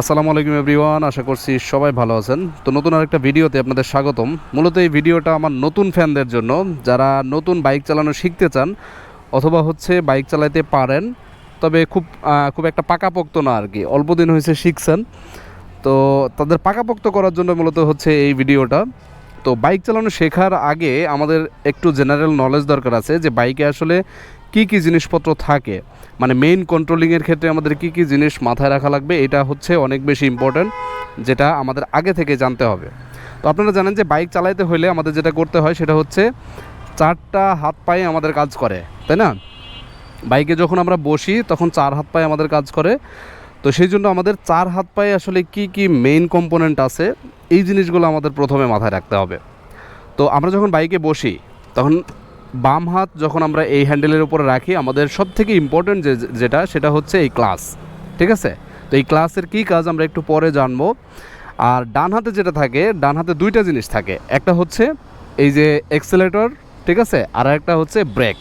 আসসালামু আলাইকুম এভরিওয়ান, আশা করছি সবাই ভালো আছেন। তো নতুন আরেকটা ভিডিওতে আপনাদের স্বাগতম। মূলত এই ভিডিওটা আমার নতুন ফ্যানদের জন্য, যারা নতুন বাইক চালানো শিখতে চান অথবা হচ্ছে বাইক চালাতে পারেন, তবে খুব খুব একটা পাকাপোক্ত না আর কি, অল্প দিন হয়েছে শিখছেন। তো তাদের পাকাপোক্ত করার জন্য মূলত হচ্ছে এই ভিডিওটা। তো বাইক চালানো শেখার আগে আমাদের একটু জেনারেল নলেজ দরকার আছে যে বাইকে আসলে কি কি জিনিসপত্র থাকে? মানে মেইন কন্ট্রোলিংয়ের ক্ষেত্রে আমাদের কি কি জিনিস মাথায় রাখা লাগবে? এটা হচ্ছে অনেক বেশি ইম্পর্ট্যান্ট যেটা আমাদের আগে থেকে জানতে হবে। তো আপনারা জানেন যে বাইক চালাইতে হলে আমাদের যেটা করতে হয়, সেটা হচ্ছে চারটা হাত পায়ে আমাদের কাজ করে, তাই না? বাইকে যখন আমরা বসি, তখন চার হাত পায়ে আমাদের কাজ করে। তো সেই জন্য আমাদের চার হাত পায়ে আসলে কি কি মেইন কম্পোনেন্ট আছে, এই জিনিসগুলো আমাদের প্রথমে মাথায় রাখতে হবে। তো আমরা যখন বাইকে বসি, তখন বাম হাত যখন আমরা এই হ্যান্ডেলের উপরে রাখি, আমাদের সব থেকে ইম্পর্টেন্ট যে, যেটা, সেটা হচ্ছে এই ক্লাস ঠিক আছে? তো এই ক্লাসের কী কাজ আমরা একটু পরে জানব। আর ডান হাতে যেটা থাকে, ডান হাতে দুইটা জিনিস থাকে। একটা হচ্ছে এই যে এক্সেলেটর ঠিক আছে? আর একটা হচ্ছে ব্রেক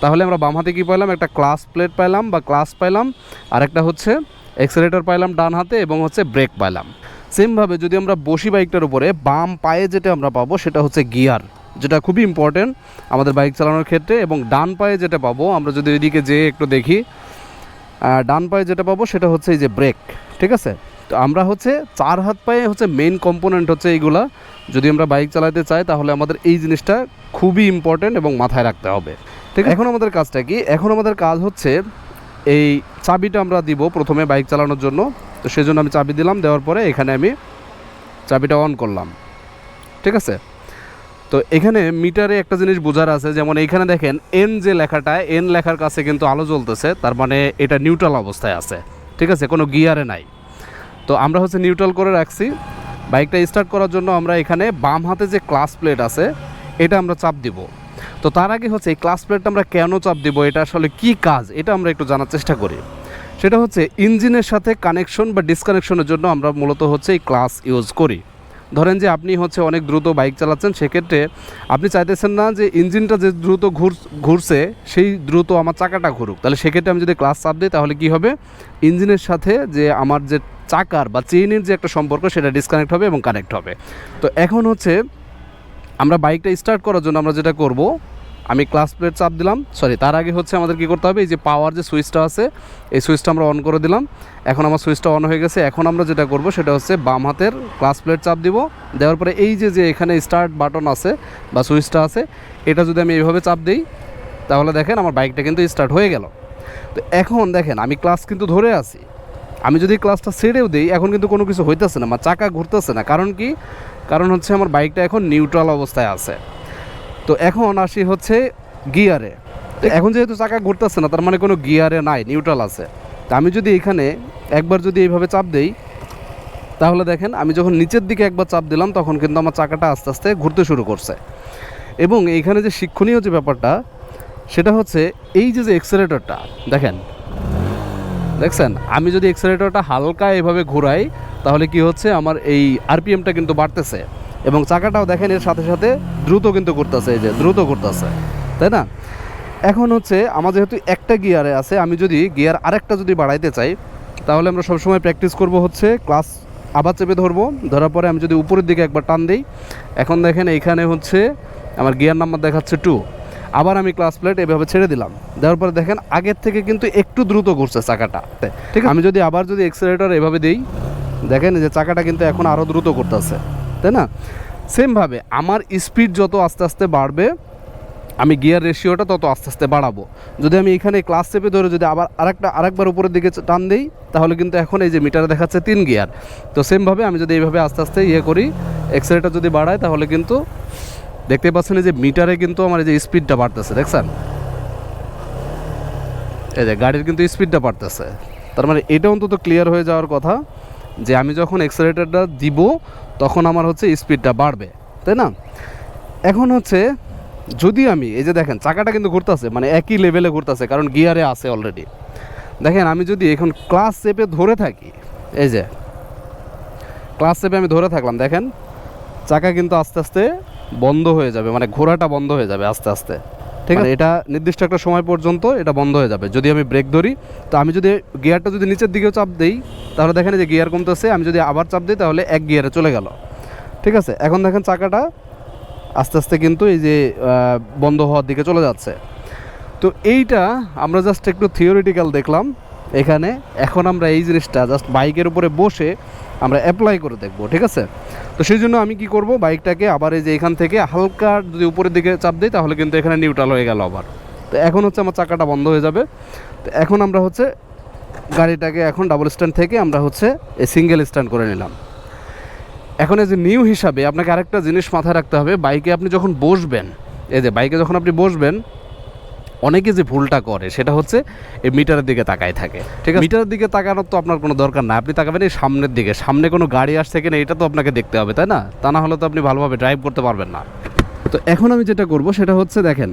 তাহলে আমরা বাম হাতে কী পাইলাম? একটা ক্লাস প্লেট পাইলাম বা ক্লাস পাইলাম। আর একটা হচ্ছে এক্সেলেটর পাইলাম ডান হাতে এবং হচ্ছে ব্রেক পাইলাম। সেমভাবে যদি আমরা বসি বাইকটার উপরে, বাম পায়ে যেটা আমরা পাবো, সেটা হচ্ছে গিয়ার যেটা খুবই ইম্পর্টেন্ট আমাদের বাইক চালানোর ক্ষেত্রে এবং ডান পায়ে যেটা পাবো, আমরা যদি এদিকে যেয়ে একটু দেখি ডান পায়ে যেটা পাবো সেটা হচ্ছে এই যে ব্রেক ঠিক আছে? তো আমরা হচ্ছে চার হাত পায়ে হচ্ছে মেইন কম্পোনেন্ট হচ্ছে এইগুলা। যদি আমরা বাইক চালাতে চাই তাহলে আমাদের এই জিনিসটা খুবই ইম্পর্টেন্ট এবং মাথায় রাখতে হবে। ঠিক? এখন আমাদের কাজটা কি? এখন আমাদের কাজ হচ্ছে এই চাবিটা আমরা দিব প্রথমে বাইক চালানোর জন্য। তো সেজন্য আমি চাবি দিলাম, দেওয়ার পরে এখানে আমি চাবিটা অন করলাম। ঠিক আছে? তো এখানে মিটারে একটা জিনিস বোঝার আছে, যেমন এইখানে দেখেন এন যে লেখাটা এন লেখার কাছে কিন্তু আলো জ্বলতেছে, তার মানে এটা নিউট্রাল অবস্থায় আছে, ঠিক আছে? কোনো গিয়ারে নাই। তো আমরা হচ্ছে নিউট্রাল করে রাখছি। বাইকটা স্টার্ট করার জন্য আমরা এখানে বাম হাতে যে ক্লাস প্লেট আছে, এটা আমরা চাপ দিব। তো তার আগে হচ্ছে এই ক্লাস প্লেটটা আমরা কেন চাপ দিব, এটা আসলে কি কাজ, এটা আমরা একটু জানার চেষ্টা করি। সেটা হচ্ছে ইঞ্জিনের সাথে কানেকশন বা ডিসকানেকশনের জন্য আমরা মূলত হচ্ছে এই ক্লাস ইউজ করি। ধরেন যে আপনি হচ্ছে অনেক দ্রুত বাইক চালাচ্ছেন, সেক্ষেত্রে আপনি চাইতেছেন না যে ইঞ্জিনটা যে দ্রুত ঘুর, ঘুরছে, সেই দ্রুত আমার চাকাটা ঘুরুক। তাহলে সেক্ষেত্রে আমি যদি ক্লাস চাপ দিই, তাহলে কি হবে? ইঞ্জিনের সাথে যে আমার যে চাকার বা চেইনের যে একটা সম্পর্ক, সেটা ডিসকানেক্ট হবে এবং কানেক্ট হবে। তো এখন হচ্ছে আমরা বাইকটা স্টার্ট করার জন্য আমরা যেটা করব আমি ক্লাস প্লেট চাপ দিলাম। সরি তার আগে হচ্ছে আমাদের কি করতে হবে? এই যে পাওয়ার যে সুইচটা আছে, এই সুইচটা আমরা অন করে দিলাম। এখন আমার সুইচটা অন হয়ে গেছে। এখন আমরা যেটা করব সেটা হচ্ছে বাম হাতের ক্লাস প্লেট চাপ দিব। দেওয়ার পরে এই যে যে এখানে স্টার্ট বাটন আছে বা সুইচটা আছে, এটা যদি আমি এইভাবে চাপ দিই, তাহলে দেখেন আমার বাইকটা কিন্তু স্টার্ট হয়ে গেল। তো এখন দেখেন, আমি ক্লাস কিন্তু ধরে আছি। আমি যদি ক্লাসটা ছেড়েও দিই, এখন কিন্তু কোনো কিছু হইতেছে না, আমার চাকা ঘুরতেছে না। কারণ কি? কারণ হচ্ছে আমার বাইকটা এখন নিউট্রাল অবস্থায় আছে। তো এখন আসি হচ্ছে গিয়ারে। এখন যেহেতু চাকা ঘুরতেছে না, তার মানে কোনো গিয়ারে নাই নিউট্রাল আছে। তা আমি যদি এখানে একবার যদি এইভাবে চাপ দেই, তাহলে দেখেন আমি যখন নিচের দিকে একবার চাপ দিলাম, তখন কিন্তু আমার চাকাটা আস্তে আস্তে ঘুরতে শুরু করছে। এবং এইখানে যে শিক্ষণীয় যে ব্যাপারটা, সেটা হচ্ছে এই যে যে এক্সেলেটরটা দেখেন। দেখছেন? আমি যদি এক্সেলেটরটা হালকা এভাবে ঘোরাই, তাহলে কি হচ্ছে? আমার এই আরপিএমটা কিন্তু বাড়তেছে। এবং চাকাটাও দেখেন এর সাথে সাথে দ্রুত কিন্তু করতেছে এই যে দ্রুত করতেছে তাই না? এখন হচ্ছে আমার যেহেতু একটা গিয়ারে আছে আমি যদি গিয়ার আরেকটা যদি বাড়াইতে চাই তাহলে আমরা সবসময় প্র্যাকটিস করব হচ্ছে ক্লাস আবার চেপে ধরবো ধরার পরে আমি যদি উপরের দিকে একবার টান দিই এখন দেখেন এইখানে হচ্ছে আমার গিয়ার নাম্বার দেখাচ্ছে টু আবার আমি ক্লাস প্লেট এভাবে ছেড়ে দিলাম দেওয়ার পরে দেখেন আগের থেকে কিন্তু একটু দ্রুত ঘুরছে চাকাটা ঠিক আমি যদি আবার যদি এক্সেলেটর এভাবে দিই দেখেন যে চাকাটা কিন্তু এখন আরও দ্রুত করতেছে তাই না? সেমভাবে আমার স্পিড যত আস্তে আস্তে বাড়বে, আমি গিয়ার রেশিওটা তত আস্তে আস্তে বাড়াবো। যদি আমি এখানে ক্লাস চেপে ধরে যদি আবার আরেকটা, আরেকবার উপরের দিকে টান দিই, তাহলে কিন্তু এখন এই যে মিটারে দেখাচ্ছে তিন গিয়ার তো সেমভাবে আমি যদি এইভাবে আস্তে আস্তে ইয়ে করি এক্সেলেটার যদি বাড়াই, তাহলে কিন্তু দেখতে পাচ্ছেন যে মিটারে কিন্তু আমার এই যে স্পিডটা বাড়তেছে, দেখছেন? এই যে গাড়ির কিন্তু স্পিডটা বাড়তেছে। তার মানে এটা অন্তত ক্লিয়ার হয়ে যাওয়ার কথা যে আমি যখন এক্সেলেটারটা দিব তখন আমার হচ্ছে স্পিডটা বাড়বে, তাই না? এখন হচ্ছে, যদি আমি, এই যে দেখেন, চাকাটা কিন্তু ঘুরতেছে মানে একই লেভেলে ঘুরতেছে, কারণ গিয়ারে আছে অলরেডি দেখেন, আমি যদি এখন ক্লাস চেপে ধরে থাকি, এই যে ক্লাস চেপে আমি ধরে থাকলাম, দেখেন, চাকা কিন্তু আস্তে আস্তে বন্ধ হয়ে যাবে মানে ঘোরাটা বন্ধ হয়ে যাবে আস্তে আস্তে। ঠিক আছে? এটা নির্দিষ্ট একটা সময় পর্যন্ত এটা বন্ধ হয়ে যাবে। যদি আমি ব্রেক ধরি তো আমি যদি গিয়ারটা যদি নিচের দিকেও চাপ দিই তাহলে দেখেন যে গিয়ার কমতেছে আমি যদি আবার চাপ দিই তাহলে এক গিয়ারে চলে গেল। ঠিক আছে? এখন দেখেন চাকাটা আস্তে আস্তে কিন্তু এই যে বন্ধ হওয়ার দিকে চলে যাচ্ছে। তো এইটা আমরা জাস্ট একটু থিওরিটিক্যাল দেখলাম। এখানে এখন আমরা এই জিনিসটা জাস্ট বাইকের উপরে বসে আমরা অ্যাপ্লাই করে দেখব, ঠিক আছে? তো সেই জন্য আমি কি করব, বাইকটাকে আবার এই যে এখান থেকে হালকা যদি উপরের দিকে চাপ দিই, তাহলে কিন্তু এখানে নিউট্রাল হয়ে গেল আবার। তো এখন হচ্ছে আমার চাকাটা বন্ধ হয়ে যাবে। তো এখন আমরা হচ্ছে গাড়িটাকে এখন ডাবল স্ট্যান্ড থেকে আমরা হচ্ছে এই সিঙ্গেল স্ট্যান্ড করে নিলাম। এখন এই যে নিউ হিসাবে আপনাকে আরেকটা জিনিস মাথায় রাখতে হবে, বাইকে আপনি যখন বসবেন, এই যে বাইকে যখন আপনি বসবেন অনেকে যে ভুলটা করে সেটা হচ্ছে এই মিটারের দিকে তাকায় থাকে। ঠিক আছে। মিটারের দিকে তাকানোর তো আপনার কোনো দরকার না আপনি তাকাবেন এই সামনের দিকে। সামনে কোনো গাড়ি আসছে কিনা এটা তো আপনাকে দেখতে হবে তাই না? তা না হলে তো আপনি ভালোভাবে ড্রাইভ করতে পারবেন না। তো এখন আমি যেটা করব সেটা হচ্ছে দেখেন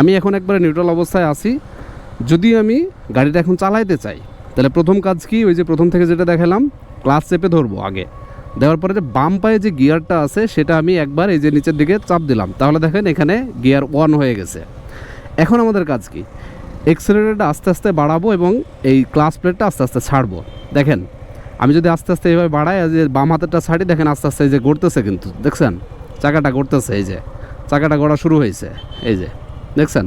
আমি এখন একবারে নিউট্রাল অবস্থায় আছি। যদি আমি গাড়িটা এখন চালাইতে চাই তাহলে প্রথম কাজ কি? ওই যে প্রথম থেকে যেটা দেখালাম ক্লাস চেপে ধরবো আগে। দেওয়ার পরে যে বাম পায়ে যে গিয়ারটা আছে সেটা আমি একবার এই যে নিচের দিকে চাপ দিলাম। তাহলে দেখেন এখানে গিয়ার ওয়ান হয়ে গেছে। এখন আমাদের কাজ কি? এক্সেলেটারটা আস্তে আস্তে বাড়াবো এবং এই ক্লাস প্লেটটা আস্তে আস্তে ছাড়বো। দেখেন, আমি যদি আস্তে আস্তে এইভাবে বাড়াই যে বাম হাতেরটা ছাড়ি, দেখেন আস্তে আস্তে এই যে গড়তেছে কিন্তু, দেখছেন? চাকাটা গড়তেছে, এই যে। চাকাটা গড়া শুরু হয়েছে, এই যে, দেখছেন?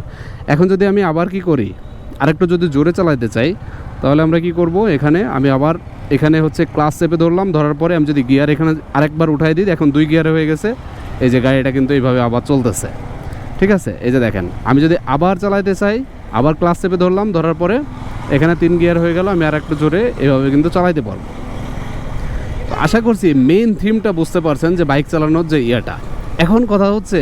এখন যদি আমি আবার কি করি, আরেকটু যদি জোরে চালাইতে চাই, তাহলে আমরা কি করব? এখানে আমি আবার, এখানে হচ্ছে ক্লাস চেপে ধরলাম, ধরার পরে আমি যদি গিয়ার এখানে আরেকবার উঠাই দিই এখন দুই গিয়ারে হয়ে গেছে, এই যে গাড়িটা কিন্তু এইভাবে আবার চলতেছে। ঠিক আছে? এই যে দেখেন, আমি যদি আবার চালাইতে চাই, আবার ক্লাস চেপে ধরলাম, ধরার পরে এখানে তিন গিয়ার হয়ে গেল, আমি আর একটু জোরে এভাবে কিন্তু চালাইতে পারব। তো আশা করছি মেইন থিমটা বুঝতে পারছেন যে বাইক চালানোর যে ইয়েটা। এখন কথা হচ্ছে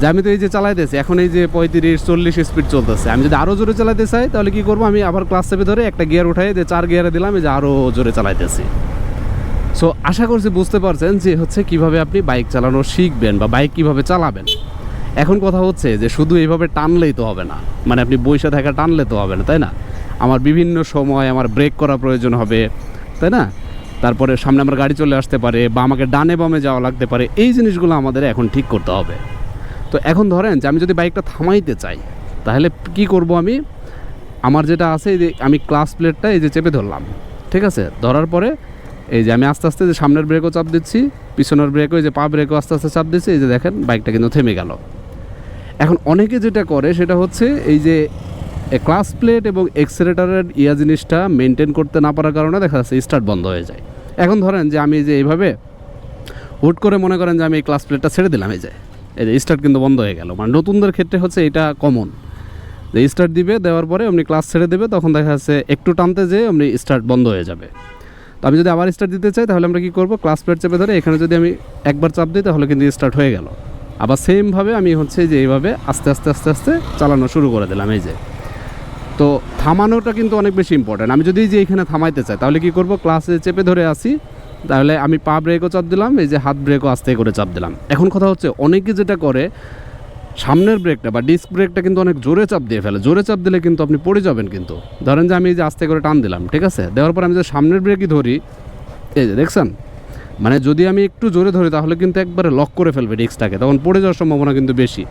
যে আমি তো এই যে চালাইতেছি, এখন এই যে পঁয়ত্রিশ, চল্লিশ স্পিড চলতেছে। আমি যদি আরও জোরে চালাইতে চাই, তাহলে কি করব? আমি আবার ক্লাস চেপে ধরে একটা গিয়ার উঠাই, যে চার গিয়ারে দিলাম, এই যে আরও জোরে চালাইতেছি। সো আশা করছি বুঝতে পারছেন যে হচ্ছে কীভাবে আপনি বাইক চালানো শিখবেন বা বাইক কীভাবে চালাবেন। এখন কথা হচ্ছে যে শুধু এইভাবে টানলেই তো হবে না। মানে আপনি বৈশা থাকা টানলে তো হবে না, তাই না? আমার বিভিন্ন সময় আমার ব্রেক করা প্রয়োজন হবে, তাই না? তারপরে সামনে আমার গাড়ি চলে আসতে পারে বা আমাকে ডানে বামে যাওয়া লাগতে পারে, এই জিনিসগুলো আমাদের এখন ঠিক করতে হবে। তো এখন ধরেন যে আমি যদি বাইকটা থামাইতে চাই, তাহলে কি করব আমি? আমার যেটা আছে এই যে আমি ক্লাস প্লেটটা এই যে চেপে ধরলাম, ঠিক আছে? ধরার পরে এই যে আমি আস্তে আস্তে যে সামনের ব্রেকও চাপ দিচ্ছি, পিছনের ব্রেকও এই যে পা ব্রেকও আস্তে আস্তে চাপ দিচ্ছি, এই যে দেখেন বাইকটা কিন্তু থেমে গেল। এখন অনেকে যেটা করে, সেটা হচ্ছে এই যে ক্লাস প্লেট এবং এক্সেলেটারের ইয়া জিনিসটা মেনটেন করতে না পারার কারণে দেখা যাচ্ছে স্টার্ট বন্ধ হয়ে যায়। এখন ধরেন যে, আমি যে, এইভাবে হুট করে মনে করেন যে, আমি এই ক্লাস প্লেটটা ছেড়ে দিলাম, এই যে এই যে স্টার্ট কিন্তু বন্ধ হয়ে গেল। মানে নতুনদের ক্ষেত্রে হচ্ছে এটা কমন যে স্টার্ট দিবে, দেওয়ার পরে আপনি ক্লাস ছেড়ে দেবে, তখন দেখা যাচ্ছে একটু টানতে যেয়ে আপনি স্টার্ট বন্ধ হয়ে যাবে। তো আমি যদি আবার স্টার্ট দিতে চাই, তাহলে আমরা কী করব? ক্লাস প্লেট চেপে ধরে এখানে যদি আমি একবার চাপ দিই, তাহলে কিন্তু স্টার্ট হয়ে গেল। আবার সেমভাবে আমি হচ্ছে যে এইভাবে আস্তে আস্তে আস্তে আস্তে চালানো শুরু করে দিলাম, এই যে। তো থামানোটা কিন্তু অনেক বেশি ইম্পর্ট্যান্ট আমি যদি যে এখানে থামাইতে চাই, তাহলে কি করব? ক্লাসে চেপে ধরে আসি, তাহলে আমি পা ব্রেকও চাপ দিলাম, এই যে হাত ব্রেকও আস্তে করে চাপ দিলাম। এখন কথা হচ্ছে, অনেকে যেটা করে, সামনের ব্রেকটা বা ডিস্ক ব্রেকটা কিন্তু অনেক জোরে চাপ দিয়ে ফেলে। জোরে চাপ দিলে কিন্তু আপনি পড়ে যাবেন কিন্তু। ধরেন যে আমি এই যে আস্তে করে টান দিলাম, ঠিক আছে? দেওয়ার পর আমি যে সামনের ব্রেকই ধরি, এই যে দেখছেন? মানে যদি আমি একটু জোরে ধরি, তাহলে কিন্তু একবারে লক করে ফেলবে ডিস্কটাকে তখন পড়ে যাওয়ার সম্ভাবনা কিন্তু বেশি।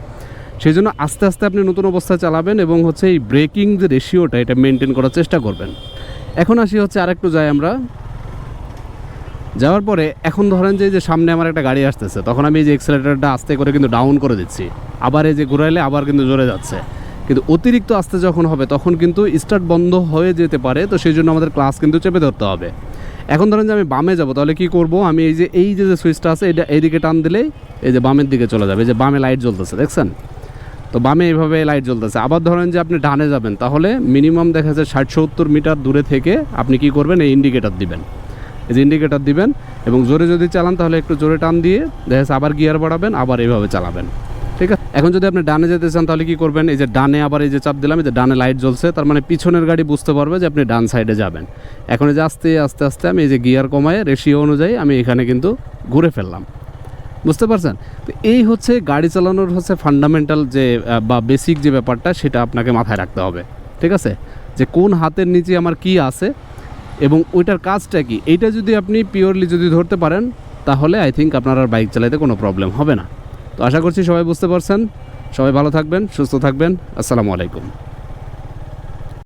সেই জন্য আস্তে আস্তে আপনি নতুন অবস্থায় চালাবেন এবং হচ্ছে এই ব্রেকিং যে রেশিওটা এটা মেনটেন করার চেষ্টা করবেন। এখন আসি হচ্ছে আরেকটু যাই আমরা। যাওয়ার পরে এখন ধরেন যে যে সামনে আমার একটা গাড়ি আসতেছে, তখন আমি এই যে এক্সেলেটারটা আস্তে করে কিন্তু ডাউন করে দিচ্ছি। আবার এই যে ঘুরাইলে আবার কিন্তু জোরে যাচ্ছে। কিন্তু অতিরিক্ত আস্তে যখন হবে, তখন কিন্তু স্টার্ট বন্ধ হয়ে যেতে পারে, তো সেই জন্য আমাদের ক্লাস কিন্তু চেপে ধরতে হবে। এখন ধরেন যে আমি বামে যাব, তাহলে কি করব? আমি এই যে এই যে সুইচটা আছে, এটা এইদিকে টান দিলেই এই যে বামের দিকে চলে যাবে। এই যে বামে লাইট জ্বলতেছে, দেখছেন? তো বামে এইভাবে লাইট জ্বলতেছে। আবার ধরেন যে আপনি ডানে যাবেন, তাহলে মিনিমাম দেখা যাচ্ছে ষাট সত্তর মিটার দূরে থেকে আপনি কি করবেন? এই ইন্ডিকেটার দিবেন। এই যে ইন্ডিকেটার দিবেন এবং জোরে যদি চালান, তাহলে একটু জোরে টান দিয়ে দেখা যাচ্ছে আবার গিয়ার বাড়াবেন, আবার এইভাবে চালাবেন। ঠিক আছে? এখন যদি আপনি ডানে যেতে চান, তাহলে কি করবেন? এই যে ডানে আবার এই যে চাপ দিলাম, এই যে ডানে লাইট জ্বলছে, তার মানে পিছনের গাড়ি বুঝতে পারবে যে আপনি ডান সাইডে যাবেন। এখন এই যে আস্তে আস্তে আস্তে আমি এই যে গিয়ার কমায় রেশিও অনুযায়ী আমি এখানে কিন্তু ঘুরে ফেললাম। বুঝতে পারছেন? তো এই হচ্ছে গাড়ি চালানোর হচ্ছে ফান্ডামেন্টাল যে বা বেসিক যে ব্যাপারটা, সেটা আপনাকে মাথায় রাখতে হবে। ঠিক আছে? যে কোন হাতের নিচে আমার কি আছে, এবং ওইটার কাজটা কি? এইটা যদি আপনি পিওরলি যদি ধরতে পারেন, তাহলে আই থিঙ্ক আপনার আর বাইক চালাতে কোনো প্রবলেম হবে না। তো আশা করছি সবাই বুঝতে পারছেন। সবাই ভালো থাকবেন সুস্থ থাকবেন। আসসালামু আলাইকুম।